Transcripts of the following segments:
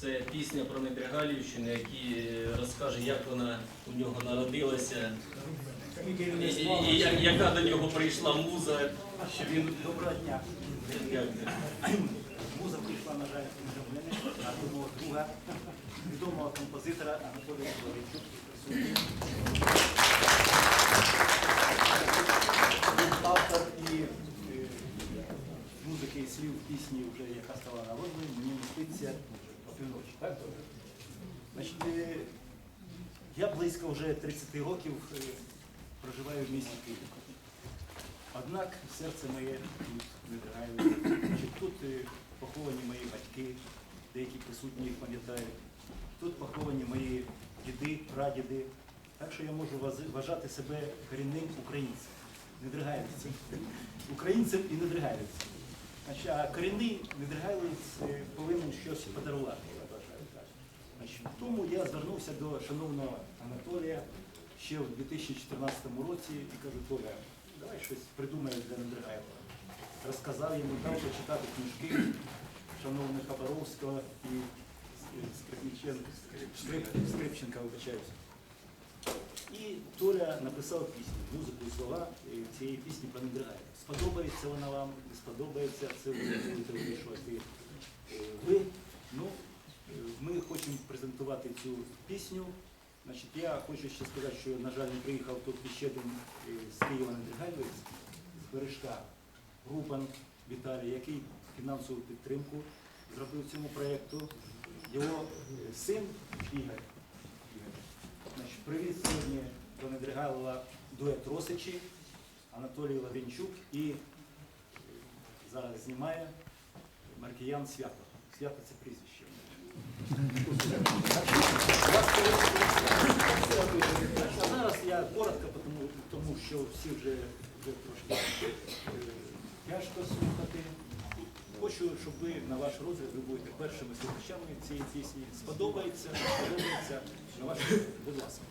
Це пісня про Недригалівщину, який розкаже, як вона у нього народилася, і, і- як- яка до нього прийшла муза, що він Доброго дня. Муза прийшла, на жаль, не до мене, а до мого друга, відомого композитора Анатолія. Він автор і е, музики і слів пісні, вже, яка стала народною, мені міститься опівночі. Так? Значить, е, я близько вже 30 років е, проживаю в місті Києві. Однак серце моє тут не драгає. Тут е, поховані мої батьки, деякі присутні їх пам'ятають. Тут поховані мої діди, прадіди. Так що я можу вважати себе корінним українцем, недригайлівцем. Українцем і недригайлівцем. Значить, а корінний недригайлівець е, повинен щось подарувати. Значить, тому я звернувся до шановного Анатолія ще в 2014 році і кажу, Толя, давай щось придумаємо для Недригайлова. Розказав йому, дав почитати книжки шановних Хабаровського і Скрипниченка, Скрипченка, вибачаюся. І Толя написав пісню, музику і слова е, цієї пісні Недригайлова. Сподобається вона вам, не сподобається, це ви будете вирішувати е, ви. Ну, е, ми хочемо презентувати цю пісню. Значить, я хочу ще сказати, що, на жаль, не приїхав тут ще один з Києва Недригайловець, з Бережка, Рубан Віталій, який фінансову підтримку зробив цьому проєкту. Його син Ігор, привіз сьогодні до Недригайлова дует Росичі, Анатолій Лаврінчук і зараз знімає Маркіян Свято. Свято це прізвище. А зараз я коротко, тому, тому що всі вже, вже трошки е, тяжко слухати. Хочу, щоб ви на ваш розгляд ви будете першими слухачами цієї пісні. Сподобається, сподобається. На ваш будь ласка.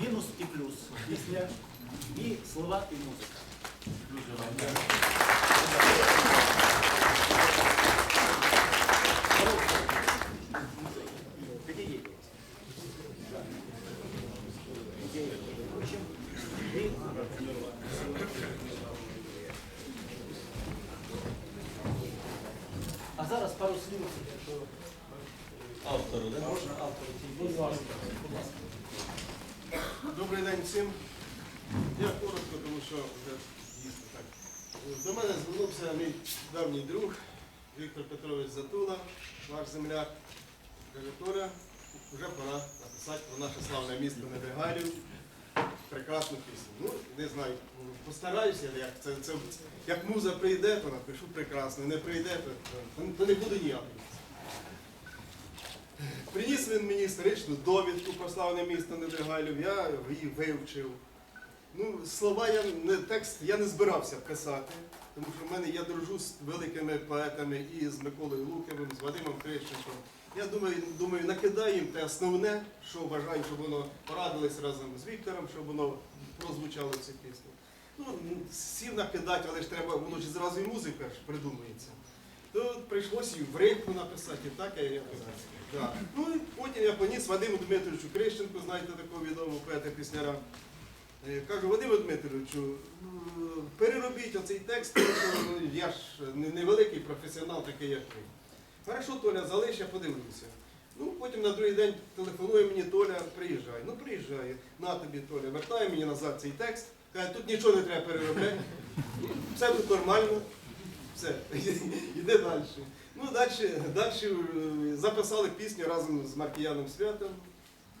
мінус і плюс. Пісня і слова, і музика. Дуже вам дякую. Автору, да? можна автору цієї пісні. Будь ласка. Добрий день всім. Я коротко, тому що вже дійсно так. До мене звернувся мій давній друг Віктор Петрович Затула, наш земляк. Каже, вже пора написати про наше славне місто Недригалів. Прекрасну пісню. Ну, не знаю, постараюся, як це, це як муза прийде, то напишу прекрасно, не прийде, то, то, то не буде ніякої. Приніс він мені історичну довідку про славне місто Недригалів, я її вивчив. Ну, слова я не текст я не збирався писати, тому що в мене я дружу з великими поетами і з Миколою Луківим, з Вадимом Крищенком. Я думаю, думаю, накидаю їм те основне, що вважаю, щоб воно порадилось разом з Віктором, щоб воно прозвучало цю пісню. Ну, сів накидати, але ж треба, воно ж зразу і музика ж придумується. То прийшлося і в ритму написати, і так я якось. Да. Ну потім я поніс Вадиму Дмитровичу Крищенку, знаєте такого відомого поета пісняра. Е, Кажу, Вадиме Дмитровичу, е, переробіть оцей текст, ну, я ж невеликий професіонал, такий як ви. Хорошо, Толя, залиш, я подивлюся. Ну, потім на другий день телефонує мені Толя, приїжджай. Ну, приїжджає. На тобі, Толя, вертає мені назад цей текст. Каже, тут нічого не треба переробляти. Все тут нормально. Все, йде далі. Ну, далі, далі е, записали пісню разом з Маркіяном Святом.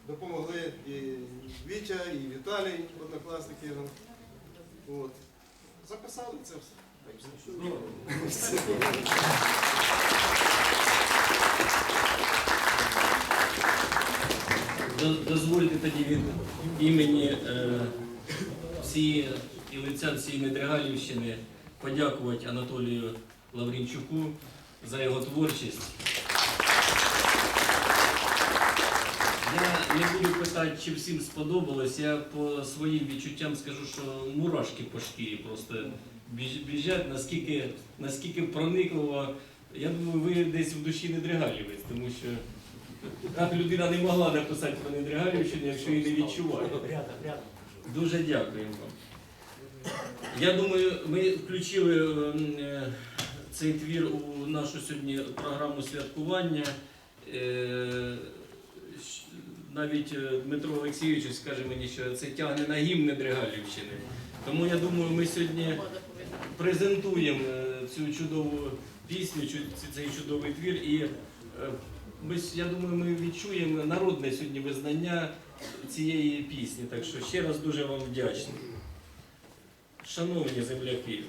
Допомогли і Вітя, і Віталій, однокласники. його. От. Записали це все. До- Дозвольте тоді від імені е, всієї і лиця всієї Недригалівщини подякувати Анатолію Лаврінчуку за його творчість. Я не буду питати, чи всім сподобалось. Я по своїм відчуттям скажу, що мурашки по шкірі просто біжать, наскільки, наскільки проникливо. Я думаю, ви десь в душі Недригалівець, тому що так людина не могла написати про Недригалівщину, якщо її не відчуває. Дуже дякуємо вам. Я думаю, ми включили ем, е, цей твір у нашу сьогодні програму святкування. Е, Навіть е, Дмитро Олексійович скаже мені, що це тягне на гімн Недригалівщини. Тому я думаю, ми сьогодні презентуємо е, цю чудову пісню, цей чудовий твір. І е, ми, я думаю, ми відчуємо народне сьогодні визнання цієї пісні. Так що ще раз дуже вам вдячний. Шановні земляки,